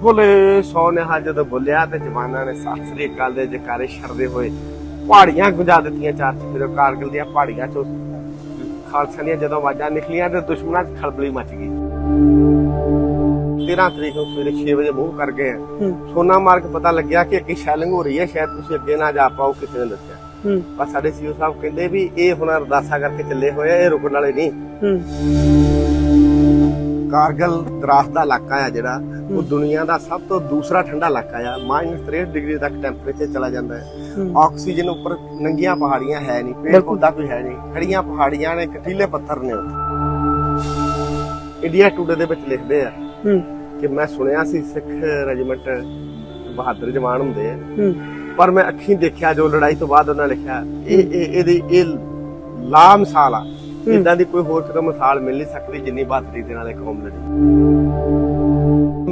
ਬੋਲੇ ਸੌ ਨੇ ਹਾਂ ਜਦੋਂ ਬੋਲਿਆ ਤੇ ਜਵਾਨਾਂ ਨੇ ਸਤਿ ਸ੍ਰੀ ਅਕਾਲ ਦੇ ਜਕਾਰੇ ਛੜਦੇ ਹੋਏ ਪਹਾੜੀਆਂ ਗੁੰਜਾ ਦਿੱਤੀਆਂ ਚਾਰ ਚਫੇਰੇ ਕਾਰਗਿਲ ਦੀਆਂ ਪਹਾੜੀਆਂ ਚੋਂ। ਖਾਲਸਾ ਦੀਆਂ ਜਦੋਂ ਆਵਾਜ਼ਾਂ ਨਿਕਲੀਆਂ ਤੇ ਦੁਸ਼ਮਣਾਂ 'ਚ ਖਲਬਲੀ ਮਚ ਗਈ। 13 ਤਰੀਕ ਨੂੰ ਸਵੇਰੇ 6 ਵਜੇ ਮੂੰਹ ਕਰ ਗਏ ਸੋਨਾ ਮਾਰਗ ਪਤਾ ਲੱਗਿਆ ਕਿ ਅੱਗੇ ਸ਼ੈਲਿੰਗ ਹੋ ਰਹੀ ਹੈ ਸ਼ਾਇਦ ਤੁਸੀਂ ਅੱਗੇ ਨਾ ਜਾ ਪਾਓ ਕਿਸੇ ਨੇ ਦੱਸਿਆ। ਪਰ ਸਾਡੇ ਸੀਓ ਸਾਹਿਬ ਕਹਿੰਦੇ ਵੀ ਇਹ ਹੁਣ ਅਰਦਾਸਾ ਕਰਕੇ ਚੱਲੇ ਹੋਏ ਆ ਇਹ ਰੁਕਣ ਵਾਲੇ ਨਹੀਂ। ਕਾਰਗਲ ਦਰਾਸ ਦਾ ਇਲਾਕਾ ਆ ਜਿਹੜਾ ਉਹ ਦੁਨੀਆ ਦਾ ਸਭ ਤੋਂ ਦੂਸਰਾ ਠੰਡਾ ਇਲਾਕਾ ਆ। -63 ਡਿਗਰੀ ਤੱਕ ਟੈਂਪਰੇਚਰ ਚਲਾ ਜਾਂਦਾ ਹੈ। ਆਕਸੀਜਨ ਉੱਪਰ ਨੰਗੀਆਂ ਪਹਾੜੀਆਂ ਹੈ ਨਹੀਂ ਪੇੜ। ਪੌਦਾ ਕੋਈ ਹੈ ਨਹੀਂ। ਖੜੀਆਂ ਪਹਾੜੀਆਂ ਨੇ ਕਟੀਲੇ ਪੱਥਰ ਨੇ ਇੰਡੀਆ ਟੂਡੇ ਦੇ ਵਿੱਚ ਲਿਖਦੇ ਆ ਕਿ ਮੈਂ ਸੁਣਿਆ ਸੀ ਸਿੱਖ ਰੈਜੀਮੈਂਟ ਬਹਾਦਰ ਜਵਾਨ ਹੁੰਦੇ ਆ। ਪਰ ਮੈਂ ਅੱਖੀਂ ਦੇਖਿਆ ਜੋ ਲੜਾਈ ਤੋਂ ਬਾਅਦ ਉਹਨਾਂ ਲਿਖਿਆ ਇਹ ਇਹ ਇਹਦੀ ਇਹ ਲਾ ਮਿਸਾਲ ਆ। ਇਦਾਂ ਦੀ ਕੋਈ ਹੋਰ ਕਿਤੇ ਮਿਸਾਲ ਮਿਲ ਨਹੀਂ ਸਕਦੀ ਜਿੰਨੀ ਬਹਾਦਰੀ ਦੇ ਨਾਲ ਇਹ ਕੌਮ ਲੜੀ।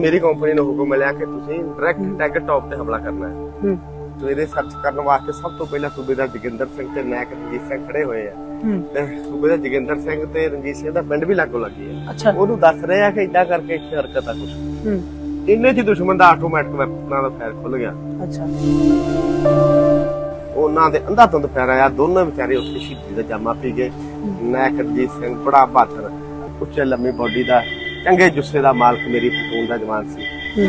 ਮੇਰੀ ਕੰਪਨੀ ਨੂੰ ਹੁਕਮ ਮਿਲਿਆ ਕਿ ਤੁਸੀਂ ਡਾਇਰੈਕਟ ਟੈਗ ਟੌਪ ਤੇ ਹਮਲਾ ਕਰਨਾ ਹੈ। ਹੂੰ। ਸਵੇਰੇ ਸਰਚ ਕਰਨ ਵਾਸਤੇ ਸਭ ਤੋਂ ਪਹਿਲਾਂ ਸੂਬੇਦਾਰ ਜੋਗਿੰਦਰ ਸਿੰਘ ਤੇ ਨਾਇਕ ਰਣਜੀਤ ਸਿੰਘ ਖੜੇ ਹੋਏ ਆ। ਤੇ ਸੂਬੇਦਾਰ ਜੋਗਿੰਦਰ ਸਿੰਘ ਤੇ ਰਣਜੀਤ ਸਿੰਘ ਦਾ ਪਿੰਡ ਵੀ ਲੱਗੋ ਲੱਗੀ ਹੈ ਅੱਛਾ। ਉਹਨੂੰ ਦੱਸ ਰਹੇ ਆ ਕਿ ਇਦਾਂ ਕਰਕੇ ਇੱਥੇ ਹਰਕਤ ਆ ਹੂੰ। ਇੰਨੇ ਚ ਦੁਸ਼ਮਣ ਦਾ ਆਟੋਮੈਟਿਕ ਵੈਪਨਾਂ ਦਾ ਫਾਇਰ ਖੁੱਲ ਗਿਆ। ਅੱਛਾ। ਉਹਨਾਂ ਦੇ ਅੰਧਾ ਧੁੰਦ ਦੋਨੋਂ ਵਿਚਾਰੇ ਉੱਥੇ ਸ਼ਹੀਦੀ ਦਾ ਜਾਮਾ ਪੀ ਗਏ। ਨਾਇਕ ਸਿੰਘ, ਬੜਾ ਬਹਾਦਰ, ਉੱਚੇ ਲੰਮੀ ਬੋਡੀ ਦਾ, ਚੰਗੇ ਜੁੱਸੇ ਦਾ ਮਾਲਕ ਮੇਰੀ ਪਤੂਨ ਦਾ ਜਵਾਨ ਸੀ। ਹੂੰ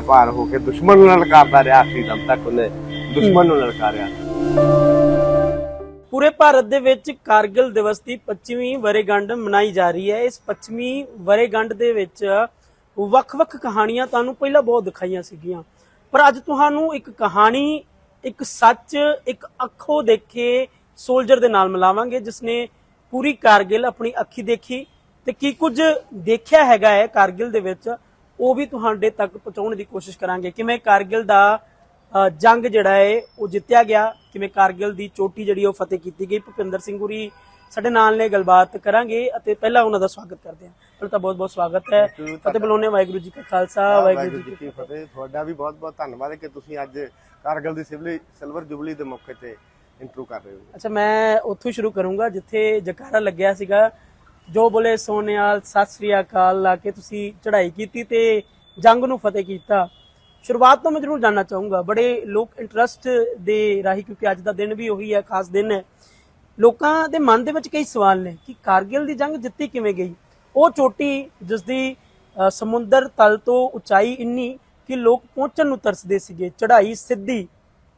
ਭਾਰ ਹੋ ਕੇ ਦੁਸ਼ਮਣ ਨੂੰ ਲਲਕਾਰਦਾ ਰਿਹਾ, ਆਖਰੀ ਦਮ ਤੱਕ ਉਹਨੇ ਦੁਸ਼ਮਣ ਨੂੰ ਲਲਕਾਰਿਆ। ਪੂਰੇ ਭਾਰਤ ਦੇ ਵਿੱਚ ਕਾਰਗਿਲ ਦਿਵਸ ਦੀ 25ਵੀਂ ਵਰੇਗੰਢ ਮਨਾਈ ਜਾ ਰਹੀ ਹੈ। ਇਸ 25ਵੀਂ ਵਰੇਗੰਢ ਦੇ ਵਿੱਚ ਵੱਖ-ਵੱਖ ਕਹਾਣੀਆਂ ਤੁਹਾਨੂੰ ਪਹਿਲਾਂ ਬਹੁਤ ਦਿਖਾਈਆਂ ਸੀਗੀਆਂ। ਪਰ ਅੱਜ ਤੁਹਾਨੂੰ ਇੱਕ ਕਹਾਣੀ ਇੱਕ ਸੱਚ, ਇੱਕ ਅੱਖੋਂ ਦੇਖੇ ਸੋਲਜਰ ਦੇ ਨਾਲ ਮਿਲਾਵਾਂਗੇ, ਜਿਸਨੇ ਪੂਰੀ ਕਾਰਗਿਲ ਆਪਣੀ ਅੱਖੀ ਦੇਖੀ। ਤੇ ਕੀ ਕੁਝ ਦੇਖਿਆ ਹੈਗਾ ਹੈ ਕਾਰਗਿਲ ਦੇ ਵਿੱਚ, ਉਹ ਵੀ ਤੁਹਾਡੇ ਤੱਕ ਪਹੁੰਚਾਉਣ ਦੀ ਕੋਸ਼ਿਸ਼ ਕਰਾਂਗੇ। ਕਿਵੇਂ ਕਾਰਗਿਲ ਦਾ ਜੰਗ ਜਿਹੜਾ ਹੈ, ਉਹ ਜਿੱਤਿਆ ਗਿਆ, ਕਿਵੇਂ ਕਾਰਗਿਲ ਦੀ ਚੋਟੀ ਜਿਹੜੀ ਉਹ ਫਤਿਹ ਕੀਤੀ ਗਈ। ਭੁਪਿੰਦਰ ਸਿੰਘ ਗੁਰੀ ਸਾਡੇ ਨਾਲ ਨੇ ਗੱਲਬਾਤ ਕਰਾਂਗੇ ਅਤੇ ਪਹਿਲਾਂ ਉਹਨਾਂ ਦਾ ਸਵਾਗਤ ਕਰਦੇ ਹਾਂ। ਪਹਿਲਾਂ ਤਾਂ ਬਹੁਤ ਬਹੁਤ ਸਵਾਗਤ ਹੈ। ਫਤਿਹ ਬੁਲਾਉਣੇ ਵਾਹਿਗੁਰੂ ਜੀ ਕਾ ਖਾਲਸਾ ਵਾਹਿਗੁਰੂ ਜੀ ਕੀ ਫਤਿਹ। ਤੁਹਾਡਾ ਵੀ ਬਹੁਤ ਬਹੁਤ ਧੰਨਵਾਦ ਹੈ ਕਿ ਤੁਸੀਂ ਅੱਜ ਕਾਰਗਲ ਦੀ ਸਿਵਲੀ ਸਿਲਵਰ ਜੁਬਲੀ ਦੇ ਮੌਕੇ ਤੇ ਇੰਟਰਵਿਊ ਕਰ ਰਹੇ ਹੋ। ਅੱਛਾ ਮੈਂ ਉੱਥੋਂ ਸ਼ੁਰੂ ਕਰੂੰਗਾ ਜਿੱਥੇ ਜਕਾਰਾ ਲੱਗਿਆ ਸੀਗਾ। ਜੋ ਬੋਲੇ ਸੋਨਿਆਲ ਸਤਿ ਸ੍ਰੀ ਅਕਾਲ ਲਾ ਕੇ ਤੁਸੀਂ ਚੜ੍ਹਾਈ ਕੀਤੀ ਤੇ ਜੰਗ ਨੂੰ ਫਤਿਹ ਕੀਤਾ। ਸ਼ੁਰੂਆਤ ਤੋਂ ਮੈਂ ਜ਼ਰੂਰ ਜਾਨਣਾ ਚਾਹੂੰਗਾ। ਬੜੇ ਲੋਕ ਇੰਟਰਸਟ ਦੇ ਰਾਹੀਂ ਕਿਉਂਕਿ ਅੱਜ ਦਾ ਦਿਨ ਵੀ ਉਹੀ ਹੈ ਖਾਸ ਦਿਨ ਹੈ। ਲੋਕਾਂ ਦੇ ਮਨ ਦੇ ਵਿੱਚ ਕਈ ਸਵਾਲ ਨੇ ਕਿ ਕਾਰਗਿਲ ਦੀ ਜੰਗ ਜਿੱਤੀ ਕਿਵੇਂ ਗਈ? ਉਹ ਚੋਟੀ ਜਿਸ ਦੀ ਸਮੁੰਦਰ ਤਲ ਤੋਂ ਉਚਾਈ ਇੰਨੀ ਕਿ ਲੋਕ ਪਹੁੰਚਣ ਨੂੰ ਤਰਸਦੇ ਸੀਗੇ। ਚੜ੍ਹਾਈ ਸਿੱਧੀ,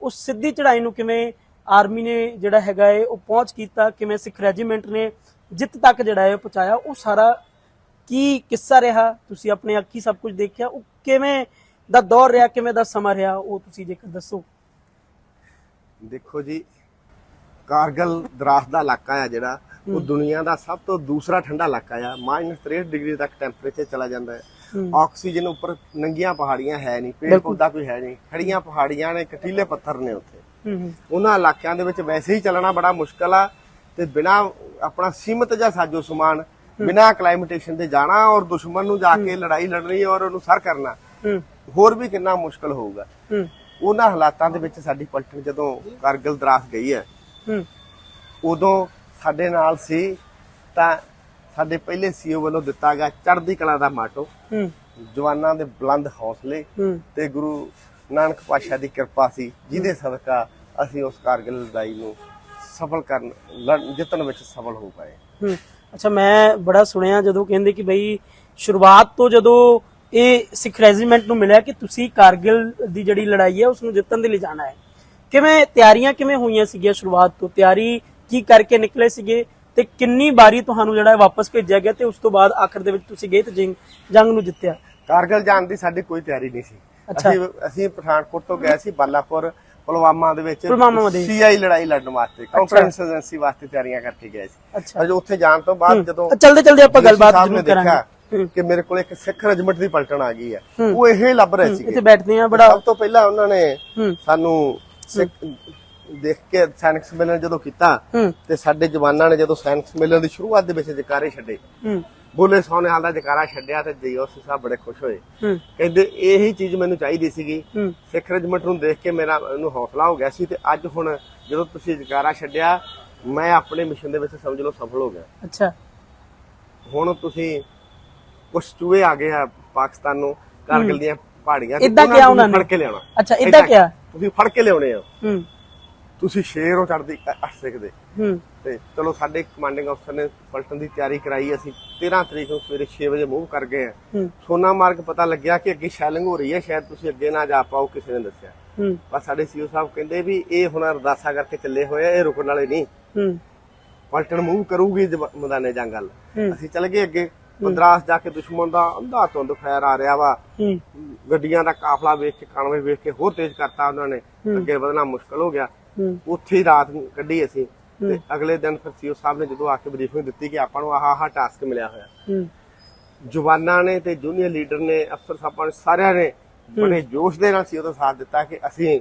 ਉਸ ਸਿੱਧੀ ਚੜ੍ਹਾਈ ਨੂੰ ਕਿਵੇਂ ਆਰਮੀ ਨੇ ਜਿਹੜਾ ਹੈਗਾ ਹੈ ਉਹ ਪਹੁੰਚ ਕੀਤਾ, ਕਿਵੇਂ ਸਿੱਖ ਰੈਜੀਮੈਂਟ ਨੇ ਜਿੱਤ ਤੱਕ ਜਿਹੜਾ ਹੈ ਪਹੁੰਚਾਇਆ, ਉਹ ਸਾਰਾ ਕੀ ਕਿੱਸਾ ਰਿਹਾ? ਤੁਸੀਂ ਆਪਣੇ ਅੱਖੀ ਸਭ ਕੁਝ ਦੇਖਿਆ? ਉਹ ਕਿਵੇਂ ਦਾ ਦੌਰ ਰਿਹਾ, ਕਿਵੇਂ ਦਾ ਸਮਾਂ ਰਿਹਾ? ਉਹ ਤੁਸੀਂ ਜੇਕਰ ਦੱਸੋ। ਦੇਖੋ ਜੀ ਕਾਰਗਲ ਦਰਾਸ ਦਾ ਇਲਾਕਾ ਆ ਜਿਹੜਾ ਉਹ ਦੁਨੀਆ ਦਾ ਸਭ ਤੋਂ ਦੂਸਰਾ ਠੰਡਾ ਇਲਾਕਾ ਆ। -63 ਡਿਗਰੀ ਤੱਕ ਟੈਂਪਰੇਚਰ ਚਲਾ ਜਾਂਦਾ ਹੈ। ਆਕਸੀਜਨ ਉੱਪਰ ਨੰਗੀਆਂ ਪਹਾੜੀਆਂ ਹੈ ਨਹੀਂ ਪੇੜ। ਪੌਦਾ ਕੋਈ ਹੈ ਨਹੀਂ। ਖੜੀਆਂ ਪਹਾੜੀਆਂ ਨੇ ਕਟੀਲੇ ਪੱਥਰ ਨੇ ਉੱਥੇ। ਉਹਨਾਂ ਇਲਾਕਿਆਂ ਦੇ ਵਿੱਚ ਵੈਸੇ ਹੀ ਚੱਲਣਾ ਬੜਾ ਮੁਸ਼ਕਲ ਆ ਤੇ ਬਿਨਾ ਆਪਣਾ ਸੀਮਤ ਜਾਂ ਸਾਜੋ ਸਮਾਨ ਬਿਨਾ ਕਲਾਈਮੇਟੇਸ਼ਨ ਦੇ ਜਾਣਾ ਔਰ ਦੁਸ਼ਮਣ ਨੂੰ ਜਾ ਕੇ ਲੜਾਈ ਲੜਨੀ ਔਰ ਉਹਨੂੰ ਸਰ ਕਰਨਾ ਹੋਰ ਵੀ ਕਿੰਨਾ ਮੁਸ਼ਕਲ ਹੋਊਗਾ। ਉਹਨਾਂ ਹਾਲਾਤਾਂ ਦੇ ਵਿੱਚ ਸਾਡੀ ਪਲਟਨ ਜਦੋਂ ਕਾਰਗਿਲ ਦਰਾਸ ਗਈ ਹੂੰ ਉਦੋਂ ਸਾਡੇ ਨਾਲ ਸੀ ਤਾਂ ਸਾਡੇ ਪਹਿਲੇ ਸੀਓ ਵੱਲੋਂ ਦਿੱਤਾ ਗਿਆ ਚੜ੍ਹਦੀ ਕਲਾ ਦਾ ਮਾਟੋ। ਹੂੰ। ਜਵਾਨਾਂ ਦੇ ਬੁਲੰਦ ਹੌਸਲੇ ਤੇ ਗੁਰੂ ਨਾਨਕ ਪਾਤਸ਼ਾਹ ਦੀ ਕਿਰਪਾ ਸੀ ਜਿਹਦੇ ਸਦਕਾ ਅਸੀਂ ਉਸ ਕਾਰਗਿਲ ਲੜਾਈ ਨੂੰ ਸਫਲ ਕਰਨ ਜਿੱਤਣ ਵਿੱਚ ਸਫਲ ਹੋ ਪਏ ਹੂੰ। ਅੱਛਾ ਮੈਂ ਬੜਾ ਸੁਣਿਆ ਜਦੋਂ ਕਹਿੰਦੇ ਕਿ ਬਈ ਸ਼ੁਰੂਆਤ ਤੋਂ ਜਦੋਂ ਇਹ ਸਿੱਖ ਰੈਜੀਮੈਂਟ ਨੂੰ ਮਿਲਿਆ ਕਿ ਤੁਸੀਂ ਕਾਰਗਿਲ ਦੀ ਜਿਹੜੀ ਲੜਾਈ ਹੈ ਉਸ ਨੂੰ ਜਿੱਤਣ ਦੇ ਲਈ ਜਾਣਾ ਹੈ। ਕਿਵੇਂ ਤਿਆਰੀਆਂ ਕਿਵੇਂ ਹੋਈਆਂ ਸੀਗੀਆਂ ਸ਼ੁਰੂਆਤ ਤੋਂ? ਤਿਆਰੀ ਕੀ ਕਰਕੇ ਨਿਕਲੇ ਸੀਗੇ? ਤੇ ਕਿੰਨੀ ਵਾਰੀ ਤੁਹਾਨੂੰ ਜਿਹੜਾ ਵਾਪਸ ਭੇਜਿਆ ਗਿਆ ਤੇ ਉਸ ਤੋਂ ਬਾਅਦ ਆਖਰ ਦੇ ਵਿੱਚ ਤੁਸੀਂ ਗਏ ਤੇ ਜੰਗ ਜੰਗ ਨੂੰ ਜਿੱਤਿਆ? ਕਾਰਗਿਲ ਜਾਣ ਦੀ ਸਾਡੀ ਕੋਈ ਤਿਆਰੀ ਨਹੀਂ ਸੀ। ਅਸੀਂ ਅਸੀਂ ਪਠਾਨਕੋਟ ਤੋਂ ਗਏ ਸੀ ਬਾਲਾਪੁਰ ਪੁਲਵਾਮਾ ਦੇ ਵਿੱਚ। ਸੀਆਈ ਲੜਾਈ ਲੜਨ ਵਾਸਤੇ ਕਾਨਫਰੰਸ ਏਜੰਸੀ ਵਾਸਤੇ ਤਿਆਰੀਆਂ ਕਰਕੇ ਗਏ ਸੀ। ਅਜੇ ਉੱਥੇ ਜਾਣ ਤੋਂ ਬਾਅਦ ਜਦੋਂ ਚਲਦੇ ਚਲਦੇ ਆਪਾਂ ਗੱਲਬਾਤ ਜ਼ਰੂਰ ਕਰਾਂਗੇ। ਕਿ ਮੇਰੇ ਕੋਲ ਇੱਕ ਸਿੱਖ ਰੈਜੀਮੈਂਟ ਦੀ ਪਲਟਣ ਆ ਗਈ ਹੈ। ਉਹ ਇਹ ਲੱਭ ਰਹੇ ਇੱਥੇ ਸੀਗੇ। ਬੈਠਦੇ ਆ ਬੜਾ ਸਭ ਤੋਂ ਪਹਿਲਾਂ ਉਹਨਾਂ ਨੇ ਸਾਨੂੰ ਦੇਖ ਕੇ ਸੈਨਿਕ ਸੰਮੇਲਨ ਜਦੋਂ ਕੀਤਾ ਤੇ ਸਾਡੇ ਜਵਾਨਾਂ ਨੇ ਜਦੋਂ ਸੈਨਿਕ ਸੰਮੇਲਨ ਦੀ ਸ਼ੁਰੂਆਤ ਦੇ ਵਿੱਚ ਜਕਾਰੇ ਛੱਡੇ। ਬੋਲੇ ਸੋਨੇ ਹਾਲ ਦਾ ਜਕਾਰਾ ਛੱਡਿਆ ਤੇ ਜੀਓਸੀ ਸਾਹਿਬ ਬੜੇ ਖੁਸ਼ ਹੋਏ। ਕਹਿੰਦੇ ਇਹੀ ਚੀਜ਼ ਮੈਨੂੰ ਚਾਹੀਦੀ ਸੀਗੀ। ਸਿੱਖ ਰੈਜੀਮੈਂਟ ਨੂੰ ਦੇਖ ਕੇ ਮੇਰਾ ਇਹਨੂੰ ਹੌਸਲਾ ਹੋ ਗਿਆ ਸੀ ਤੇ ਅੱਜ ਹੁਣ ਜਦੋਂ ਤੁਸੀਂ ਜਕਾਰਾ ਛੱਡਿਆ ਮੈਂ ਆਪਣੇ ਮਿਸ਼ਨ ਦੇ ਵਿੱਚ ਸਮਝ ਲਓ ਸਫਲ ਹੋ ਗਿਆ। ਅੱਛਾ। ਹੁਣ ਤੁਸੀਂ ਕੁਝ ਚੂਹੇ ਆ ਗਏ ਆ ਪਾਕਿਸਤਾਨ ਨੂੰ ਕਾਰਗਿਲ ਦੀਆਂ ਪਹਾੜੀਆਂ ਏਦਾਂ ਕਿਹਾ ਉਹਨਾਂ ਨੇ? ਫੜ ਕੇ ਲਿਆਉਣਾ। ਅੱਛਾ ਇਦਾਂ ਕਿਹਾ? ਤੁਸੀਂ ਫੜ ਕੇ ਲਿਆਉਣੇ ਆ। ਹੂੰ। ਤੁਸੀਂ ਸ਼ੇਰੋਂ ਚੜਦੀ ਅੱਠ ਸਿੱਖਦੇ। ਹੂੰ। ਤੇ ਚਲੋ ਸਾਡੇ ਕਮਾਂਡਿੰਗ ਅਫਸਰ ਨੇ ਪਲਟਨ ਦੀ ਤਿਆਰੀ ਕਰਾਈ ਅਸੀਂ 13 ਤਰੀਕ ਨੂੰ ਸਵੇਰੇ 6 ਵਜੇ ਮੂਵ ਕਰ ਗਏ ਆ। ਹੂੰ। ਸੋਨਾ ਮਾਰਗ ਪਤਾ ਲੱਗਿਆ ਕਿ ਅੱਗੇ ਸ਼ੈਲਿੰਗ ਹੋ ਰਹੀ ਹੈ ਸ਼ਾਇਦ ਤੁਸੀਂ ਅੱਗੇ ਨਾ ਜਾ ਪਾਓ ਕਿਸੇ ਨੇ ਦੱਸਿਆ। ਹੂੰ। ਪਰ ਸਾਡੇ ਸੀਓ ਸਾਹਿਬ ਕਹਿੰਦੇ ਵੀ ਇਹ ਹੁਣ ਅਰਦਾਸਾ ਕਰਕੇ ਚੱਲੇ ਹੋਏ ਆ ਇਹ ਰੁਕਣ ਵਾਲੇ ਨਹੀਂ। ਹੂੰ। ਪਲਟਨ ਮੂਵ ਕਰੂਗੀ ਮੈਦਾਨੇ ਜੰਗ ਵੱਲ। ਹੂੰ। ਅਸੀਂ ਚੱਲ ਗਏ ਅੱਗੇ। ਮਦਰਾਸ ਜਾ ਕੇ ਦੁਸ਼ਮਣ ਦਾ ਅੰਧਾ ਧੁੰਦ ਫੈਰ ਆ ਰਿਹਾ ਵਾ। ਗੱਡੀਆਂ ਦਾ ਕਾਫਲਾ ਵੇਖ ਕੇ ਕਾਨਵੇ ਵੇਖ ਕੇ ਹੋਰ ਤੇਜ਼ ਕਰਤਾ ਉਹਨਾਂ ਨੇ। ਅੱਗੇ ਵਧਣਾ ਮੁਸ਼ਕਲ ਹੋ ਗਿਆ। ਉੱਥੇ ਹੀ ਰਾਤ ਕੱਢੀ ਅਸੀਂ। ਤੇ ਅਗਲੇ ਦਿਨ ਫਿਰ ਸੀਓ ਸਾਹਿਬ ਨੇ ਜਦੋਂ ਆ ਕੇ ਬਰੀਫਿੰਗ ਦਿੱਤੀ ਕਿ ਆਪਾਂ ਨੂੰ ਆਹ ਆਹ ਟਾਸਕ ਮਿਲਿਆ ਹੋਇਆ। ਜਵਾਨਾਂ ਨੇ ਤੇ ਜੂਨੀਅਰ ਲੀਡਰ ਨੇ ਅਫਸਰ ਸਾਹਿਬਾਂ ਨੇ ਸਾਰਿਆਂ ਨੇ ਬੜੇ ਜੋਸ਼ ਦੇ ਨਾਲ ਸੀ ਉਹਦਾ ਸਾਥ ਦਿੱਤਾ ਕਿ ਅਸੀਂ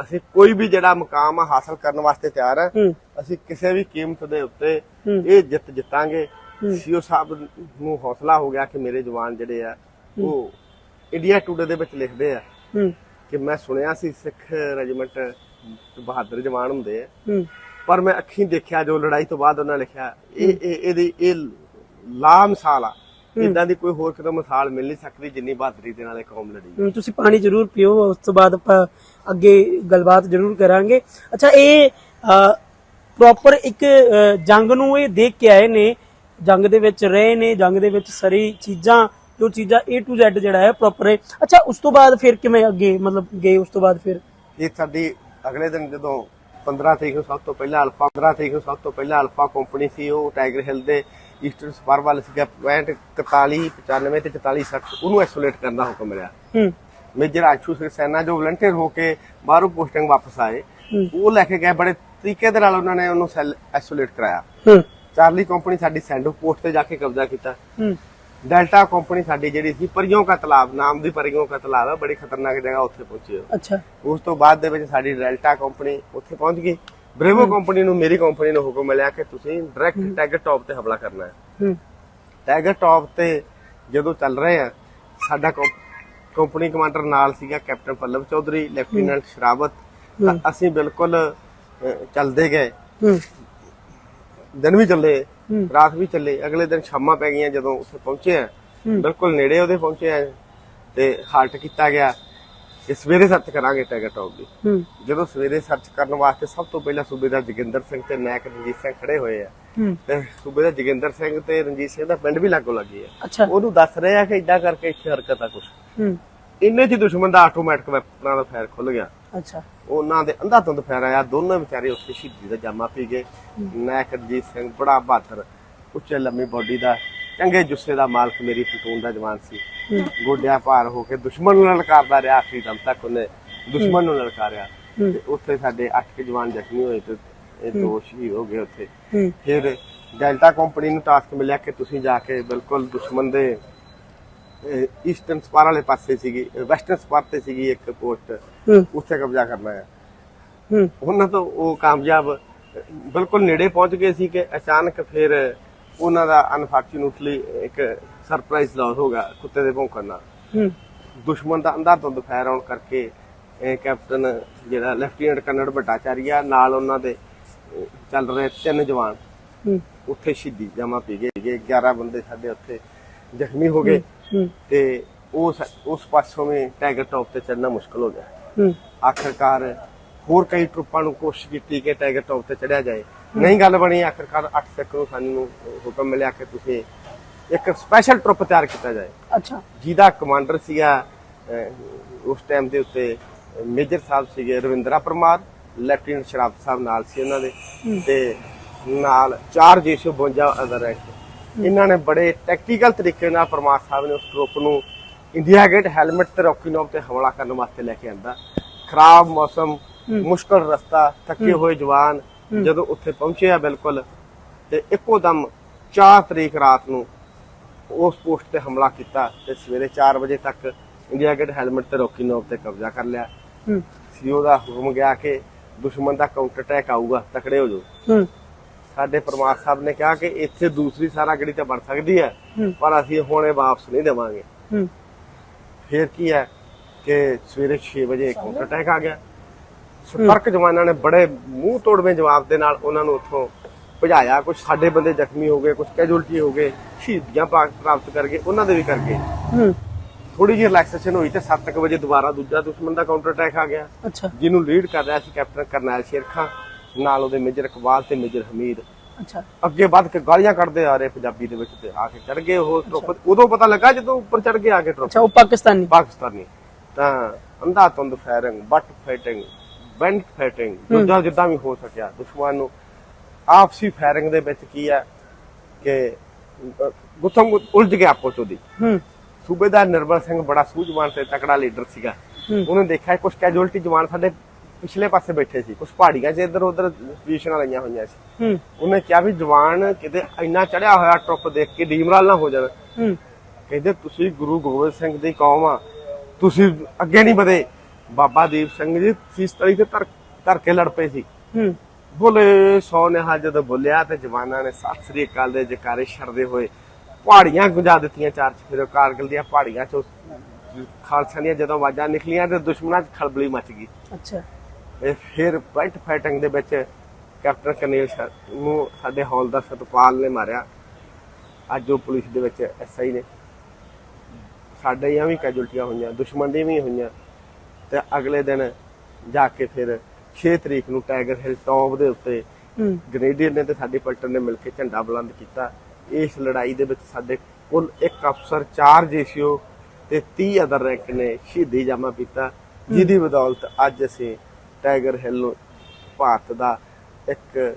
ਅਸੀਂ ਕੋਈ ਵੀ ਜਿਹੜਾ ਮੁਕਾਮ ਆ ਹਾਸਲ ਕਰਨ ਵਾਸਤੇ ਤਿਆਰ ਹਾਂ ਹੂੰ। ਅਸੀਂ ਕਿਸੇ ਵੀ ਕੀਮਤ ਦੇ ਉੱਤੇ। ਇਹ ਜਿੱਤ ਜਿੱਤਾਂਗੇ। ਸੀਓ ਸਾਹਿਬ ਨੂੰ ਹੌਸਲਾ ਹੋ ਗਿਆ ਕਿ ਮੇਰੇ ਜਵਾਨ ਜਿਹੜੇ ਆ ਉਹ ਇੰਡੀਆ ਟੂਡੇ ਦੇ ਵਿੱਚ ਲਿਖਦੇ ਆ। ਕਿ ਮੈਂ ਸੁਣਿਆ ਸੀ ਸਿੱਖ ਰੈਜੀਮੈਂਟ ਬਹਾਦਰ ਜਵਾਨ ਹੁੰਦੇ ਆ। ਪਰ ਮੈਂ ਅੱਖੀਂ ਦੇਖਿਆ ਜੋ ਲੜਾਈ ਤੋਂ ਬਾਅਦ ਉਹਨਾਂ ਲਿਖਿਆ ਇਹ ਇਹ ਇਹਦੀ ਇਹ ਲਾ ਮਿਸਾਲ ਆ। ਇਦਾਂ ਦੀ ਕੋਈ ਹੋਰ ਕਿਤੇ ਮਿਸਾਲ ਮਿਲ ਨਹੀਂ ਸਕਦੀ ਜਿੰਨੀ ਬਹਾਦਰੀ ਦੇ ਨਾਲ ਇਹ ਕੌਮ ਲੜੀ ਤੁਸੀਂ ਪਾਣੀ ਜ਼ਰੂਰ ਪੀਓ ਉਸ ਤੋਂ ਬਾਅਦ ਆਪਾਂ ਅੱਗੇ ਗੱਲਬਾਤ ਜ਼ਰੂਰ ਕਰਾਂਗੇ। ਅੱਛਾ ਇਹ ਪ੍ਰੋਪਰ ਇੱਕ ਜੰਗ ਨੂੰ ਇਹ ਦੇਖ ਕੇ ਆਏ ਨੇ ਜੰਗ ਦੇ ਵਿੱਚ ਰਹੇ ਨੇ ਜੰਗ ਦੇ ਵਿੱਚ ਸਾਰੀ ਚੀਜ਼ਾਂ ਜੋ ਚੀਜ਼ਾਂ A to Z ਜਿਹੜਾ ਹੈ ਪ੍ਰੋਪਰ ਹੈ। ਅੱਛਾ ਉਸ ਤੋਂ ਬਾਅਦ ਫਿਰ ਕਿਵੇਂ ਅੱਗੇ ਮਤਲਬ ਗਏ ਉਸ ਤੋਂ ਬਾਅਦ ਫਿਰ? ਇਹ ਸਾਡੀ ਅਗਲੇ ਦਿਨ ਜਦੋਂ 15 ਤਰੀਕ ਨੂੰ ਸਭ ਤੋਂ ਪਹਿਲਾਂ ਅਲਫਾ 15 ਤਰੀਕ ਨੂੰ ਸਭ ਤੋਂ ਪਹਿਲਾਂ ਅਲਫਾ ਕੰਪਨੀ ਸੀ ਉਹ ਟਾਈਗਰ ਹਿੱਲ ਦੇ ਈਸਟਰਨ ਸਪਾਰ ਵੱਲ ਸੀਗਾ। 65 41 95 ਤੇ 44 ਸੱਤ ਉਹਨੂੰ ਆਈਸੋਲੇਟ ਕਰਨ ਦਾ ਹੁਕਮ ਮਿਲਿਆ। ਹੂੰ। ਮੇਜਰ ਆਸ਼ੂ ਸਿੰਘ ਸੈਨਾ ਜੋ ਵਲੰਟੀਅਰ ਹੋ ਕੇ ਬਾਹਰੋਂ ਪੋਸਟਿੰਗ ਵਾਪਸ ਆਏ। ਉਹ ਲੈ ਕੇ ਗਏ। ਬੜੇ ਤਰੀਕੇ ਦੇ ਨਾਲ ਉਹਨਾਂ ਨੇ ਉਹਨੂੰ ਸੈੱਲ ਆਈਸੋਲੇਟ ਕਰਾਇਆ। ਹੂੰ। ਚਾਰਲੀ ਕੰਪਨੀ ਸਾਡੀ ਸੈਂਡੋ ਪੋਸਟ ਤੇ ਜਾ ਕੇ ਕਬਜ਼ਾ ਕੀਤਾ। ਹੂੰ। ਡੈਲਟਾ ਕੰਪਨੀ ਸਾਡੀ ਜਿਹੜੀ ਸੀ ਪਰੀਓਂ ਕਾ ਤਲਾਬ ਨਾਮ ਦੀ ਪਰੀਓਂ ਕਾ ਤਲਾਬ ਹੈ ਬੜੀ ਖਤਰਨਾਕ ਜਗ੍ਹਾ ਉੱਥੇ ਪਹੁੰਚੀ ਉਹ। ਅੱਛਾ। ਉਸ ਤੋਂ ਬਾਅਦ ਦੇ ਵਿੱਚ ਸਾਡੀ ਡੈਲਟਾ ਕੰਪਨੀ ਉੱਥੇ ਪਹੁੰਚ ਗਈ। ਬ੍ਰੇਵੋ ਕੰਪਨੀ ਨੂੰ ਮੇਰੀ ਕੰਪਨੀ ਨੂੰ ਹੁਕਮ ਮਿਲਿਆ ਕਿ ਤੁਸੀਂ ਡਾਇਰੈਕਟ ਟੈਗਰ ਟੌਪ ਤੇ ਹਮਲਾ ਕਰਨਾ ਹੈ। ਹੂੰ। ਟੈਗਰ ਟੌਪ ਤੇ ਜਦੋਂ ਚੱਲ ਰਹੇ ਆ ਸਾਡਾ ਕੰਪ- ਕੰਪਨੀ ਕਮਾਂਡਰ ਨਾਲ ਸੀਗਾ ਕੈਪਟਨ ਪੱਲਵ ਚੌਧਰੀ ਲੈਫਟੀਨੈਂਟ ਸ਼ਰਾਵਤ। ਤਾਂ ਅਸੀਂ ਬਿਲਕੁਲ ਅਹ, ਚੱਲਦੇ ਗਏ। ਹੂੰ। ਦਿਨ ਵੀ ਚੱਲੇ। ਰਾਤ ਵੀ ਚੱਲੇ ਅਗਲੇ ਦਿਨ ਸ਼ਾਮਾਂ ਪੈ ਗਈਆਂ ਜਦੋਂ ਉੱਥੇ ਪਹੁੰਚੇ ਆ। ਬਿਲਕੁਲ ਨੇੜੇ ਉਹਦੇ ਪਹੁੰਚੇ ਆ ਤੇ ਹਾਲਟ ਕੀਤਾ ਗਿਆ ਕਿ ਸਵੇਰੇ ਸਰਚ ਕਰਾਂਗੇ ਟੈਗਰ ਟੌਪ ਦੀ। ਜਦੋਂ ਸਵੇਰੇ ਸਰਚ ਕਰਨ ਵਾਸਤੇ ਸਭ ਤੋਂ ਪਹਿਲਾਂ ਸੂਬੇਦਾਰ ਜੋਗਿੰਦਰ ਸਿੰਘ ਤੇ ਨਾਇਕ ਰਣਜੀਤ ਸਿੰਘ ਖੜੇ ਹੋਏ ਆ। ਤੇ ਸੂਬੇਦਾਰ ਜੋਗਿੰਦਰ ਸਿੰਘ ਤੇ ਰਣਜੀਤ ਸਿੰਘ ਦਾ ਪਿੰਡ ਵੀ ਲਾਗੋ ਲੱਗੀ ਆ। ਉਹਨੂੰ ਦੱਸ ਰਹੇ ਆ ਕਿ ਇਦਾਂ ਕਰਕੇ ਇੱਥੇ ਹਰਕਤ ਆ ਕੁਛ ਇੰਨੇ ਚ ਦੁਸ਼ਮਣ ਦਾ ਆਟੋਮੈਟਿਕ ਵੈਪਨਾਂ ਦਾ ਫਾਇਰ ਖੁੱਲ ਗਿਆ। ਅੱਛਾ। ਉਹਨਾਂ ਦੇ ਅੰਧਾ ਧੁੰਦ ਫਾਇਰ ਆਇਆ ਦੋਨੋਂ ਵਿਚਾਰੇ ਉੱਥੇ ਸ਼ਹੀਦੀ ਦਾ ਜਾਮਾ ਪੀ ਗਏ। ਨਾਇਕ ਰਣਜੀਤ ਸਿੰਘ ਬੜਾ ਬਹਾਦਰ ਉੱਚੇ ਲੰਮੀ ਬੋਡੀ ਦਾ ਚੰਗੇ ਜੁੱਸੇ ਦਾ ਮਾਲਕ ਮੇਰੀ ਪਲਟੂਨ ਦਾ ਜਵਾਨ ਸੀ। ਗੋਡਿਆਂ ਭਾਰ ਹੋ ਕੇ ਦੁਸ਼ਮਣ ਨੂੰ ਲਲਕਾਰਦਾ ਰਿਹਾ ਆਖਰੀ ਦਮ ਤੱਕ ਉਹਨੇ ਦੁਸ਼ਮਣ ਨੂੰ ਲਲਕਾਰਿਆ। ਤੇ ਉੱਥੇ ਸਾਡੇ 8 ਕੇ ਜਵਾਨ ਜ਼ਖਮੀ ਹੋਏ ਤੇ ਇਹ ਦੋ ਸ਼ਹੀਦ ਹੋ ਗਏ ਉੱਥੇ। ਫਿਰ ਡੈਲਟਾ ਕੰਪਨੀ ਨੂੰ ਟਾਸਕ ਮਿਲਿਆ ਕਿ ਤੁਸੀਂ ਜਾ ਕੇ ਬਿਲਕੁਲ ਦੁਸ਼ਮਣ ਦੇ ਈਸਟਰਨ ਸਪਾਰ ਵਾਲੇ ਪਾਸੇ ਸੀਗੀ ਵੈਸਟਰਨ ਸਪਾਰ ਤੇ ਸੀਗੀ ਇੱਕ ਪੋਸਟ ਉੱਥੇ ਕਬਜ਼ਾ ਕਰਨਾ ਹੈ। ਹੂੰ। ਉਹਨਾਂ ਤੋਂ ਉਹ ਕਾਮਯਾਬ ਬਿਲਕੁਲ ਨੇੜੇ ਪਹੁੰਚ ਗਏ ਸੀ ਕਿ ਅਚਾਨਕ ਫਿਰ ਉਹਨਾਂ ਦਾ ਅਨਫੋਰਚੂਨੇਟਲੀ ਇੱਕ ਸਰਪ੍ਰਾਈਜ਼ ਲਾਸ ਹੋ ਗਿਆ ਕੁੱਤੇ ਦੇ ਭੌਂਕਣ ਨਾਲ। ਹੂੰ। ਦੁਸ਼ਮਣ ਦਾ ਅੰਧਾ ਧੁੰਦ ਫਾਇਰ ਆਉਣ ਕਰਕੇ ਇਹ ਕੈਪਟਨ ਜਿਹੜਾ ਲੈਫਟੀਨੈਂਟ ਕਰਨਲ ਭੱਟਾਚਾਰੀਆ ਨਾਲ ਉਹਨਾਂ ਦੇ ਚੱਲ ਰਹੇ ਤਿੰਨ ਜਵਾਨ ਹੂੰ। ਉੱਥੇ ਸ਼ਹੀਦੀ ਜਮਾ ਪੀ ਗਏ 11 ਬੰਦੇ ਸਾਡੇ ਉੱਥੇ ਜ਼ਖਮੀ ਹੋ ਗਏ। ਤੇ ਉਸ ਉਸ ਪਾਸੋਂ ਵੀ ਟੈਗਰ ਟੌਪ ਤੇ ਚੜਨਾ ਮੁਸ਼ਕਲ ਹੋ ਗਿਆ। ਆਖਰਕਾਰ ਹੋਰ ਕਈ ਟਰੁੱਪਾਂ ਨੂੰ ਕੋਸ਼ਿਸ਼ ਕੀਤੀ ਕਿ ਟਾਈਗਰ ਟੌਪ ਤੇ ਚੜਿਆ ਜਾਏ। ਨਹੀਂ ਗੱਲ ਬਣੀ ਆਖਰਕਾਰ 8 ਸਿੱਖ ਨੂੰ ਸਾਨੂੰ ਹੁਕਮ ਮਿਲਿਆ ਕਿ ਤੁਸੀਂ ਇੱਕ ਸਪੈਸ਼ਲ ਟਰੁੱਪ ਤਿਆਰ ਕੀਤਾ ਜਾਏ। ਅੱਛਾ। ਜਿਹਦਾ ਕਮਾਂਡਰ ਸੀਗਾ ਉਸ ਟਾਈਮ ਦੇ ਉੱਤੇ ਮੇਜਰ ਸਾਹਿਬ ਸੀਗੇ ਰਵਿੰਦਰਾ ਪਰਮਾਰ ਲੈਫਟੀਨੈਂਟ ਸ਼ਰਾਫਤ ਸਾਹਿਬ ਨਾਲ ਸੀ ਉਹਨਾਂ ਦੇ। ਤੇ ਨਾਲ ਚਾਰ ਜੇਸ਼ੋ 52 ਅਦਰ ਹੈ ਇਹਨਾਂ ਨੇ ਬੜੇ ਟੈਕਟੀਕਲ ਤਰੀਕੇ ਨਾਲ ਪਰਮਾਰ ਸਾਹਿਬ ਨੇ ਉਸ ਟਰੁੱਪ ਨੂੰ ਇੰਡੀਆ ਗੇਟ ਹੈਲਮਟ ਤੇ ਰੌਕੀ ਨੋਬ ਤੇ ਹਮਲਾ ਕਰਨ ਵਾਸਤੇ ਲੈ ਕੇ ਆਂਦਾ। ਖਰਾਬ ਮੌਸਮ ਮੁਸ਼ਕਲ ਰਸਤਾ ਥੱਕੇ ਹੋਏ ਜਵਾਨ ਜਦੋਂ ਉੱਥੇ ਪਹੁੰਚੇ ਆ ਬਿਲਕੁਲ ਤੇ ਇੱਕੋ ਦਮ 4 ਤਰੀਕ ਰਾਤ ਨੂੰ ਉਸ ਪੋਸਟ ਤੇ ਹਮਲਾ ਕੀਤਾ ਤੇ ਸਵੇਰੇ 4 ਵਜੇ ਤੱਕ ਇੰਡੀਆ ਗੇਟ ਹੈਲਮਟ ਤੇ ਰੌਕੀ ਨੋਬ ਤੇ ਕਬਜ਼ਾ ਕਰ ਲਿਆ। ਸੀਓ ਦਾ ਹੁਕਮ ਗਿਆ ਕਿ ਦੁਸ਼ਮਣ ਦਾ ਕਾਊਂਟਰ ਅਟੈਕ ਆਊਗਾ ਤਕੜੇ ਹੋ ਜਾਓ। ਸਾਡੇ ਪਰਮਾਰ ਸਾਹਿਬ ਨੇ ਕਿਹਾ ਕਿ ਇੱਥੇ ਦੂਸਰੀ ਸਾਰਾ ਗੜੀ ਤਾਂ ਬਣ ਸਕਦੀ ਹੈ। ਪਰ ਅਸੀਂ ਹੁਣੇ ਵਾਪਸ ਨਹੀਂ ਦੇਵਾਂਗੇ। ਫਿਰ ਕੀ ਹੈ ਕਿ ਸਵੇਰੇ 6 ਵਜੇ ਕਾਊਂਟਰ ਅਟੈਕ ਆ ਗਿਆ। ਸਤਰਕ ਜਵਾਨਾਂ ਨੇ ਬੜੇ ਮੂੰਹ ਤੋੜਵੇਂ ਜਵਾਬ ਦੇ ਨਾਲ ਉਹਨਾਂ ਨੂੰ ਉੱਥੋਂ ਭਜਾਇਆ। ਕੁਝ ਸਾਡੇ ਬੰਦੇ ਜ਼ਖਮੀ ਹੋ ਗਏ ਕੁਝ ਕੈਜੂਅਲਟੀ ਹੋ ਗਏ ਸ਼ਹੀਦੀਆਂ ਪ੍ਰਾਪਤ ਕਰ ਗਏ ਉਹਨਾਂ ਦੇ ਵੀ ਕਰ ਗਏ। ਥੋੜੀ ਜਿਹੀ ਰਿਲੈਕਸੇਸ਼ਨ ਹੋਈ ਤੇ 7 ਵਜੇ ਦੁਬਾਰਾ ਦੂਜਾ ਦੁਸ਼ਮਣ ਦਾ ਕਾਊਂਟਰ ਅਟੈਕ ਆ ਗਿਆ। ਜਿਹਨੂੰ ਲੀਡ ਕਰ ਰਿਹਾ ਸੀ ਕੈਪਟਨ ਕਰਨੈਲ ਸ਼ੇਰ ਨਾਲ ਉਹਦੇ ਮੇਜਰ ਇਕਬਾਲ ਤੇ ਮੇਜਰ ਹਮੀਦ। ਅੱਛਾ। ਅੱਗੇ ਵੱਧ ਕੇ ਗਾਲੀਆਂ ਕੱਢਦੇ ਆ ਰਹੇ ਪੰਜਾਬੀ ਦੇ ਵਿੱਚ ਤੇ ਆ ਕੇ ਚੜ ਗਏ ਉਹ ਟਰੁੱਪ ਉਦੋਂ ਪਤਾ ਲੱਗਾ ਜਦੋਂ ਉੱਪਰ ਚੜ ਕੇ ਆ ਕੇ ਟਰੁੱਪ ਅੱਛਾ ਉਹ ਪਾਕਿਸਤਾਨੀ। ਪਾਕਿਸਤਾਨੀ। ਤਾਂ ਅੰਧਾ ਤੁੰਦ ਫਾਇਰਿੰਗ ਬੱਟ ਫਾਈਟਿੰਗ ਬੈਂਡ ਫਾਈਟਿੰਗ ਜਿੱਦਾਂ ਜਿੱਦਾਂ ਵੀ ਹੋ ਸਕਿਆ। ਦੁਸ਼ਮਣ ਨੂੰ ਆਪਸੀ ਫਾਇਰਿੰਗ ਦੇ ਵਿੱਚ ਕੀ ਹੈ ਕਿ ਗੁੱਥਮ ਉਲਝ ਗਿਆ ਆਪੋ ਚੋਂ ਦੀ ਹੂੰ। ਸੂਬੇਦਾਰ ਨਿਰਮਲ ਸਿੰਘ ਬੜਾ ਸੂਝਵਾਨ ਤੇ ਤਕੜਾ ਲੀਡਰ ਸੀਗਾ। ਉਹਨੇ ਦੇਖਿਆ ਕੁਝ ਕੈਜੁਅਲਟੀ ਜਵਾਨ ਸਾਡੇ ਪਿਛਲੇ ਪਾਸੇ ਬੈਠੇ ਸੀ ਕੁਝ ਪਹਾੜੀਆਂ 'ਚ ਇੱਧਰ ਉੱਧਰ ਪੋਜੀਸ਼ਨਾਂ ਲਈਆਂ ਹੋਈਆਂ ਸੀ। ਹੂੰ। ਉਹਨੇ ਕਿਹਾ ਵੀ ਜਵਾਨ ਕਿਤੇ ਇੰਨਾ ਚੜਿਆ ਹੋਇਆ ਟਰੁੱਪ ਦੇਖ ਕੇ ਡੀਮਰਾਲ ਨਾ ਹੋ ਜਾਣ। ਹੂੰ। ਕਹਿੰਦੇ ਤੁਸੀਂ ਗੁਰੂ ਗੋਬਿੰਦ ਸਿੰਘ ਦੀ ਕੌਮ ਆ ਤੁਸੀਂ ਅੱਗੇ ਨਹੀਂ ਵਧੇ। ਬਾਬਾ ਦੀਪ ਸਿੰਘ ਜੀ ਸੀਸ ਤਲੀ ਤੇ ਧਰ ਧਰ ਕੇ ਲੜ ਪਏ ਸੀ। ਹੂੰ। ਬੋਲੇ ਸੋ ਨਿਹਾਲ ਜਦੋਂ ਬੋਲਿਆ ਤੇ ਜਵਾਨਾਂ ਨੇ ਸਤਿ ਸ੍ਰੀ ਅਕਾਲ ਦੇ ਜਕਾਰੇ ਛੜਦੇ ਹੋਏ ਪਹਾੜੀਆਂ ਗੁੰਜਾ ਦਿੱਤੀਆਂ ਚਾਰ ਚਫੇਰੇ ਕਾਰਗਿਲ ਦੀਆਂ ਪਹਾੜੀਆਂ ਚੋਂ ਖਾਲਸਾ ਦੀਆਂ ਜਦੋਂ ਆਵਾਜ਼ਾਂ ਨਿਕਲੀਆਂ ਤੇ ਦੁਸ਼ਮਣਾਂ 'ਚ ਖਲਬਲੀ ਮਚ ਗਈ। ਅੱਛਾ। ਫਿਰ ਬੈਲਟ ਫਾਈਟਿੰਗ ਦੇ ਵਿੱਚ ਕੈਪਟਨ ਕਨੇਲ ਸਰ ਨੂੰ ਸਾਡੇ ਹੌਲਦਾਰ ਸਤਪਾਲ ਨੇ ਮਾਰਿਆ। ਅੱਜ ਉਹ ਪੁਲਿਸ ਦੇ ਵਿੱਚ ਐਸਆਈ ਨੇ। ਸਾਡੇ ਹੀ ਵੀ ਕੈਜੁਲਟੀਆਂ ਹੋਈਆਂ ਦੁਸ਼ਮਣ ਦੀਆਂ ਵੀ ਹੋਈਆਂ। ਤੇ ਅਗਲੇ ਦਿਨ ਜਾ ਕੇ ਫਿਰ 6 ਤਰੀਕ ਨੂੰ ਟਾਈਗਰ ਹਿਲ ਟੌਪ ਦੇ ਉੱਤੇ ਗ੍ਰੇਡੀਅਰ ਨੇ ਤੇ ਸਾਡੀ ਪਲਟਨ ਨੇ ਮਿਲ ਕੇ ਝੰਡਾ ਬੁਲੰਦ ਕੀਤਾ। ਇਸ ਲੜਾਈ ਦੇ ਵਿੱਚ ਸਾਡੇ ਕੁੱਲ ਇੱਕ ਅਫਸਰ 4 ਜੇਸੀਓ ਤੇ 30 ਅਦਰ ਰੈਂਕ ਨੇ ਸ਼ਹੀਦੀ ਜਾਮਾ ਪੀਤਾ। ਜਿਹਦੀ ਬਦੌਲਤ ਅੱਜ ਅਸੀਂ ਟਾਈਗਰ ਹਿੱਲ ਭਾਰਤ ਦਾ ਇੱਕ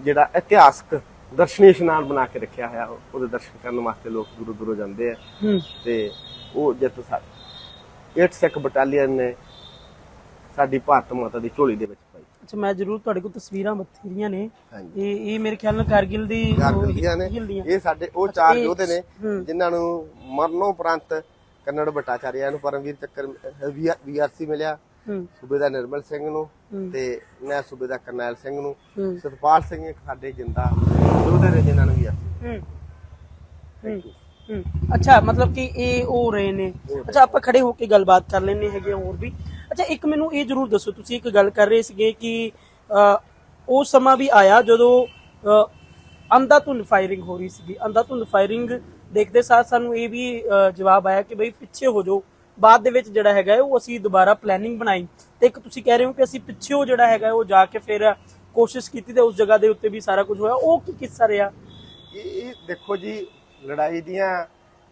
ਜਿਹੜਾ ਇਤਿਹਾਸਕ ਦਰਸ਼ਨੀ ਇਸ਼ਨਾਨ ਬਣਾ ਕੇ ਰੱਖਿਆ ਹੋਇਆ ਉਹ- ਉਹਦੇ ਦਰਸ਼ਨ ਕਰਨ ਵਾਸਤੇ ਲੋਕ ਦੂਰੋਂ ਦੂਰੋਂ ਜਾਂਦੇ ਆ। ਤੇ ਉਹ ਜਿੱਤ ਸਾਡੀ 8 ਸਿੱਖ ਬਟਾਲੀਅਨ ਨੇ ਸਾਡੀ ਭਾਰਤ ਮਾਤਾ ਦੀ ਝੋਲੀ ਦੇ ਵਿੱਚ ਪਾਈ। ਅੱਛਾ ਮੈਂ ਜ਼ਰੂਰ ਤੁਹਾਡੇ ਕੋਲ ਤਸਵੀਰਾਂ ਬਥੇਰੀਆਂ ਨੇ। ਇਹ ਇਹ ਮੇਰੇ ਖਿਆਲ ਨਾਲ ਕਾਰਗਿਲ ਦੀ ਕਾਰਗਿਲ ਦੀਆਂ। ਇਹ ਸਾਡੇ ਉਹ ਚਾਰ ਯੋਧੇ ਨੇ। ਜਿਨ੍ਹਾਂ ਨੂੰ ਮਰਨੋਂ ਉਪਰੰਤ ਕੰਨੜ ਭੱਟਾਚਾਰਿਆ ਨੂੰ ਪਰਮਵੀਰ ਚੱਕਰ ਵੀਆਰਸੀ ਮਿਲਿਆ। ਸੂਬੇਦਾਰ ਨਿਰਮਲ ਸਿੰਘ ਨੂੰ। ਤੇ ਮੈਂ ਸੂਬੇਦਾਰ ਕਰਨੈਲ ਸਿੰਘ ਨੂੰ। ਸਤਪਾਲ ਸਿੰਘ ਸਾਡੇ ਜਿੰਦਾ ਯੋਧੇ ਨੇ ਜਿਨ੍ਹਾਂ ਨੂੰ ਵੀ ਹੂੰ। ਅੱਛਾ ਮਤਲਬ ਕਿ ਇਹ ਉਹ ਰਹੇ ਨੇ। ਅੱਛਾ ਆਪਾਂ ਖੜੇ ਹੋ ਕੇ ਗੱਲਬਾਤ ਕਰ ਲੈਣੇ ਹੈਗੇ ਹੋਰ ਵੀ। ਅੱਛਾ ਇੱਕ ਮੈਨੂੰ ਇਹ ਜ਼ਰੂਰ ਦੱਸੋ ਤੁਸੀਂ ਇੱਕ ਗੱਲ ਕਰ ਰਹੇ ਸੀਗੇ ਕਿ ਉਹ ਸਮਾਂ ਵੀ ਆਇਆ ਜਦੋਂ ਅੰਧਾਧੁੰਦ ਫਾਇਰਿੰਗ ਹੋ ਰਹੀ ਸੀਗੀ। ਅੰਧਾਧੁੰਦ ਫਾਇਰਿੰਗ ਦੇਖਦੇ ਸਾਥ ਸਾਨੂੰ ਇਹ ਵੀ ਜਵਾਬ ਆਇਆ ਕਿ ਬਈ ਪਿੱਛੇ ਹੋ ਜਾਓ। ਬਾਅਦ ਦੇ ਵਿੱਚ ਜਿਹੜਾ ਹੈਗਾ ਉਹ ਅਸੀਂ ਦੁਬਾਰਾ ਪਲੈਨਿੰਗ ਬਣਾਈ। ਤੇ ਇੱਕ ਤੁਸੀਂ ਕਹਿ ਰਹੇ ਹੋ ਕਿ ਅਸੀਂ ਪਿੱਛੇ ਜਿਹੜਾ ਹੈਗਾ ਉਹ ਜਾ ਕੇ ਫਿਰ ਕੋਸ਼ਿਸ਼ ਕੀਤੀ ਤੇ ਉਸ ਜਗ੍ਹਾ ਦੇ ਉੱਤੇ ਵੀ ਸਾਰਾ ਕੁਝ ਹੋਇਆ। ਉਹ ਕੀ ਕਿੱਸਾ ਰਿਹਾ? ਇਹ ਦੇਖੋ ਜੀ ਲੜਾਈ ਦੀਆਂ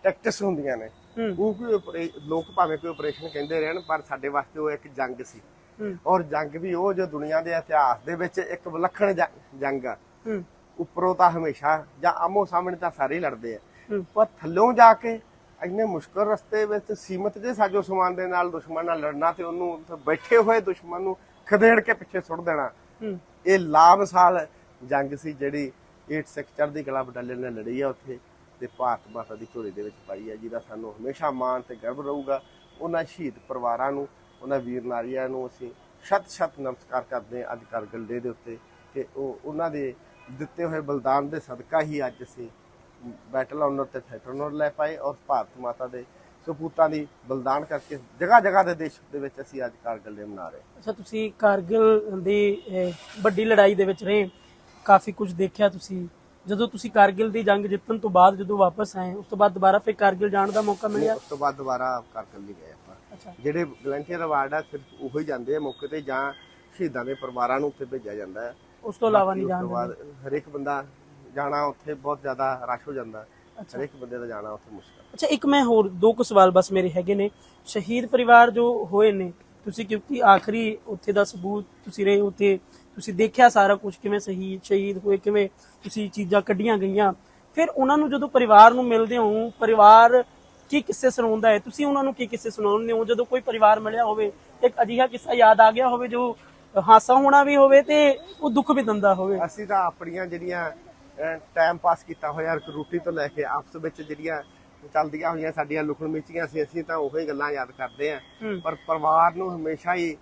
ਟੈਕਟਿਕਸ ਹੁੰਦੀਆਂ ਨੇ। ਉਹ ਕੋਈ ਲੋਕ ਭਾਵੇਂ ਕੋਈ ਆਪਰੇਸ਼ਨ ਕਹਿੰਦੇ ਰਹਿਣ ਪਰ ਸਾਡੇ ਵਾਸਤੇ ਉਹ ਇੱਕ ਜੰਗ ਸੀ। ਔਰ ਜੰਗ ਵੀ ਉਹ ਜੋ ਦੁਨੀਆ ਦੇ ਇਤਿਹਾਸ ਦੇ ਵਿੱਚ ਇੱਕ ਵਿਲੱਖਣ ਜੰਗ ਆ। ਉੱਪਰੋਂ ਤਾਂ ਹਮੇਸ਼ਾ ਜਾਂ ਆਮੋ ਸਾਹਮਣੇ ਤਾਂ ਸਾਰੇ ਲੜਦੇ ਆ। ਪਰ ਥੱਲੋਂ ਜਾ ਕੇ ਇੰਨੇ ਮੁਸ਼ਕਲ ਰਸਤੇ ਵਿੱਚ ਸੀਮਤ ਜੇ ਸਾਜੋ ਸਮਾਨ ਦੇ ਨਾਲ ਦੁਸ਼ਮਣ ਨਾਲ ਲੜਨਾ ਤੇ ਉਹਨੂੰ ਉੱਥੇ ਬੈਠੇ ਹੋਏ ਦੁਸ਼ਮਣ ਨੂੰ ਖਦੇੜ ਕੇ ਪਿੱਛੇ ਸੁੱਟ ਦੇਣਾ। ਇਹ ਲਾਮਸਾਲ ਜੰਗ ਸੀ ਜਿਹੜੀ 8 ਸਿੱਖ ਚੜ੍ਹਦੀ ਕਲਾ ਬਟਾਲੀਅਨ ਨੇ ਲੜੀ ਆ ਉੱਥੇ ਤੇ ਭਾਰਤ ਮਾਤਾ ਦੀ ਝੋਲੀ ਦੇ ਵਿੱਚ ਪਾਈ ਆ ਜਿਹਦਾ ਸਾਨੂੰ ਹਮੇਸ਼ਾ ਮਾਣ ਤੇ ਗਰਵ ਰਹੂਗਾ। ਉਹਨਾਂ ਸ਼ਹੀਦ ਪਰਿਵਾਰਾਂ ਨੂੰ ਉਹਨਾਂ ਵੀਰ ਨਾਰੀਆਂ ਨੂੰ ਅਸੀਂ ਸ਼ਤ ਸ਼ਤ ਨਮਸਕਾਰ ਕਰਦੇ ਹਾਂ ਅੱਜ ਕਾਰਗਿਲ ਦੇ ਉੱਤੇ ਕਿ ਉਹ ਉਹਨਾਂ ਦੇ ਦਿੱਤੇ ਹੋਏ ਬਲਿਦਾਨ ਦੇ ਸਦਕਾ ਹੀ ਅੱਜ ਅਸੀਂ ਬੈਟਲ ਆਨਰ ਤੇ ਥੀਏਟਰ ਆਨਰ ਲੈ ਪਾਏ ਔਰ ਭਾਰਤ ਮਾਤਾ ਦੇ ਸਪੂਤਾਂ ਦੀ ਬਲਿਦਾਨ ਕਰਕੇ ਜਗ੍ਹਾ ਜਗ੍ਹਾ ਦੇ ਦੇਸ਼ ਦੇ ਵਿੱਚ ਅਸੀਂ ਅੱਜ ਕਾਰਗਿਲ ਡੇ ਮਨਾ ਰਹੇ ਅੱਛਾ ਤੁਸੀਂ ਕਾਰਗਿਲ ਦੀ ਵੱਡੀ ਲੜਾਈ ਦੇ ਵਿੱਚ ਰਹੇ ਕਾਫੀ ਕੁਝ ਦੇਖਿਆ ਤੁਸੀਂ। ਜਦੋਂ ਤੁਸੀਂ ਕਾਰਗਿਲ ਦੀ ਜੰਗ ਜਿੱਤਣ ਤੋਂ ਬਾਅਦ ਜਦੋਂ ਵਾਪਸ ਆਏ ਉਸ ਤੋਂ ਬਾਅਦ ਦੁਬਾਰਾ ਫਿਰ ਕਾਰਗਿਲ ਜਾਣ ਦਾ ਮੌਕਾ ਮਿਲਿਆ? ਉਸ ਤੋਂ ਬਾਅਦ ਦੁਬਾਰਾ ਕਾਰਗਿਲ ਨਹੀਂ ਗਏ ਆਪਾਂ। ਜਿਹੜੇ ਵਲੰਟੀਅਰ ਅਵਾਰਡ ਆ ਸਿਰਫ ਉਹੀ ਜਾਂਦੇ ਆ ਮੌਕੇ ਤੇ ਜਾਂ ਸ਼ਹੀਦਾਂ ਦੇ ਪਰਿਵਾਰਾਂ ਨੂੰ ਉੱਥੇ ਭੇਜਿਆ ਜਾਂਦਾ ਹੈ। ਉਸ ਤੋਂ ਇਲਾਵਾ ਨਹੀਂ ਜਾਣਦੇ। ਬਾਅਦ ਹਰੇਕ ਬੰਦਾ ਜਾਣਾ ਉੱਥੇ ਬਹੁਤ ਜ਼ਿਆਦਾ ਰਸ਼ ਹੋ ਜਾਂਦਾ। ਅੱਛਾ। ਹਰੇਕ ਬੰਦੇ ਦਾ ਜਾਣਾ ਉੱਥੇ ਮੁਸ਼ਕਲ। ਅੱਛਾ ਇੱਕ ਮੈਂ ਹੋਰ ਦੋ ਕੁ ਸਵਾਲ ਬਸ ਮੇਰੇ ਹੈਗੇ ਨੇ। ਸ਼ਹੀਦ ਪਰਿਵਾਰ ਜੋ ਹੋਏ ਨੇ ਤੁਸੀਂ ਕਿਉਂਕਿ ਆਖਰੀ ਉੱਥੇ ਦਾ ਸਬੂਤ ਤੁਸੀਂ ਰਹੇ ਉੱਥੇ ਤੁਸੀਂ ਦੇਖਿਆ ਸਾਰਾ ਕੁਝ ਕਿਵੇਂ ਸ਼ਹੀਦ ਸ਼ਹੀਦ ਹੋਏ ਕਿਵੇਂ ਤੁਸੀਂ ਚੀਜ਼ਾਂ ਕੱਢੀਆਂ ਗਈਆਂ। ਫਿਰ ਉਹਨਾਂ ਨੂੰ ਜਦੋਂ ਪਰਿਵਾਰ ਨੂੰ ਮਿਲਦੇ ਹੋ ਪਰਿਵਾਰ ਕੀ ਕਿੱਸੇ ਸੁਣਾਉਂਦਾ ਹੈ? ਤੁਸੀਂ ਉਹਨਾਂ ਨੂੰ ਕੀ ਕਿੱਸੇ ਸੁਣਾਉਂਦੇ ਹੋ? ਜਦੋਂ ਕੋਈ ਪਰਿਵਾਰ ਮਿਲਿਆ ਹੋਵੇ ਇੱਕ ਅਜਿਹਾ ਕਿੱਸਾ ਯਾਦ ਆ ਗਿਆ ਹੋਵੇ ਜੋ ਹਾਸਾ ਹੋਣਾ ਵੀ ਹੋਵੇ ਤੇ ਉਹ ਦੁੱਖ ਵੀ ਦਿੰਦਾ ਹੋਵੇ। ਅਸੀਂ ਤਾਂ ਆਪਣੀਆਂ ਜਿਹੜੀਆਂ ਟਾਈਮ ਪਾਸ ਕੀਤਾ ਹੋਇਆ ਰੂਟੀ ਤੋਂ ਲੈ ਕੇ ਆਪਸ ਵਿੱਚ ਜਿਹੜੀਆਂ ਚੱਲਦੀਆਂ ਹੋਈਆਂ ਸਾਡੀਆਂ ਲੁਕਣ ਮਿਚੀਆਂ ਸੀ ਅਸੀਂ ਤਾਂ ਉਹੀ ਗੱਲਾਂ ਯਾਦ ਕਰਦੇ ਆਂ। ਪਰ ਪਰਿਵਾਰ ਨੂੰ ਹਮੇਸ਼ਾ ਹੀ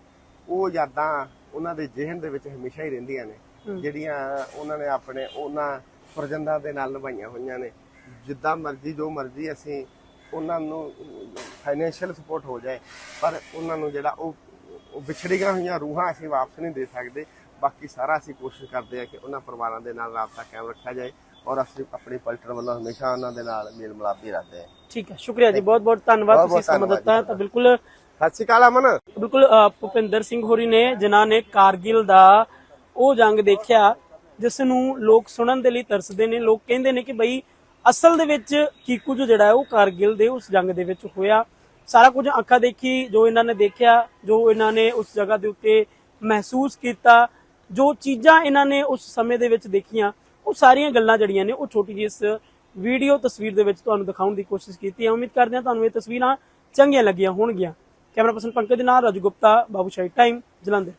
ਉਹ ਯਾਦਾਂ ਉਹਨਾਂ ਦੇ ਜ਼ਿਹਨ ਦੇ ਵਿੱਚ ਹਮੇਸ਼ਾ ਹੀ ਰਹਿੰਦੀਆਂ ਨੇ ਜਿਹੜੀਆਂ ਉਹਨਾਂ ਨੇ ਆਪਣੇ ਉਹਨਾਂ ਫਰਜ਼ੰਦਾਂ ਦੇ ਨਾਲ ਨਿਭਾਈਆਂ ਹੋਈਆਂ ਨੇ। ਜਿੱਦਾਂ ਮਰਜ਼ੀ ਜੋ ਮਰਜ਼ੀ ਅਸੀਂ ਉਹਨਾਂ ਨੂੰ ਫਾਈਨੈਂਸ਼ੀਅਲ ਸਪੋਰਟ ਹੋ ਜਾਏ ਪਰ ਉਹਨਾਂ ਨੂੰ ਜਿਹੜਾ ਉਹ ਵਿਛੜੀਆਂ ਹੋਈਆਂ ਰੂਹਾਂ ਅਸੀਂ ਵਾਪਸ ਨਹੀਂ ਦੇ ਸਕਦੇ। ਬਾਕੀ ਸਾਰਾ ਅਸੀਂ ਕੋਸ਼ਿਸ਼ ਕਰਦੇ ਹਾਂ ਕਿ ਉਹਨਾਂ ਪਰਿਵਾਰਾਂ ਦੇ ਨਾਲ ਰਾਬਤਾ ਕਾਇਮ ਰੱਖਿਆ ਜਾਏ ਔਰ ਅਸੀਂ ਆਪਣੀ ਪਲਟਨ ਵੱਲੋਂ ਹਮੇਸ਼ਾ ਉਹਨਾਂ ਦੇ ਨਾਲ ਮੇਲ ਮਿਲਾਪ ਰੱਖਦੇ ਹਾਂ। ਠੀਕ ਹੈ ਸ਼ੁਕਰੀਆ ਜੀ ਬਹੁਤ ਬਹੁਤ ਧੰਨਵਾਦ ਤੁਸੀਂ ਸਮਾਂ ਦਿੱਤਾ। ਤਾਂ ਬਿਲਕੁਲ ਸਤਿ ਸ਼੍ਰੀ ਅਕਾਲ ਅਮਨ। ਬਿਲਕੁਲ ਭੁਪਿੰਦਰ ਸਿੰਘ ਹੋਰੀ ਨੇ ਜਿਨ੍ਹਾਂ ਨੇ ਕਾਰਗਿਲ ਦਾ ਉਹ ਜੰਗ ਦੇਖਿਆ ਜਿਸ ਨੂੰ ਲੋਕ ਸੁਣਨ ਦੇ ਲਈ ਤਰਸਦੇ ਨੇ ਲੋਕ ਕਹਿੰਦੇ ਨੇ ਕਿ ਬਈ ਅਸਲ ਦੇ ਵਿੱਚ ਕੀ ਕੁਝ ਜਿਹੜਾ ਉਹ ਕਾਰਗਿਲ ਦੇ ਉਸ ਜੰਗ ਦੇ ਵਿੱਚ ਹੋਇਆ। ਸਾਰਾ ਕੁਝ ਅੱਖਾਂ ਦੇਖੀ ਜੋ ਇਹਨਾਂ ਨੇ ਦੇਖਿਆ ਜੋ ਇਹਨਾਂ ਨੇ ਉਸ ਜਗ੍ਹਾ ਦੇ ਉੱਤੇ ਮਹਿਸੂਸ ਕੀਤਾ ਜੋ ਚੀਜ਼ਾਂ ਇਹਨਾਂ ਨੇ ਉਸ ਸਮੇਂ ਦੇ ਵਿੱਚ ਦੇਖੀਆਂ, ਉਹ ਸਾਰੀਆਂ ਗੱਲਾਂ ਜਿਹੜੀਆਂ ਨੇ, ਉਹ ਛੋਟੀ ਜਿਹੀ ਇਸ ਵੀਡੀਓ ਤਸਵੀਰ ਦੇ ਵਿੱਚ ਤੁਹਾਨੂੰ ਦਿਖਾਉਣ ਦੀ ਕੋਸ਼ਿਸ਼ ਕੀਤੀ ਹੈ। ਉਮੀਦ ਕਰਦੇ ਹਾਂ ਤੁਹਾਨੂੰ ਇਹ ਤਸਵੀਰਾਂ ਚੰਗੀਆਂ ਲੱਗੀਆਂ ਹੋਣਗੀਆਂ। ਕੈਮਰਾ ਪਰਸਨ ਪੰਕਜ ਦੇ ਨਾਲ, ਰਾਜੂ ਗੁਪਤਾ, ਬਾਬੂ ਸ਼ਾਹੀ ਟਾਈਮ ਜਲੰਧਰ।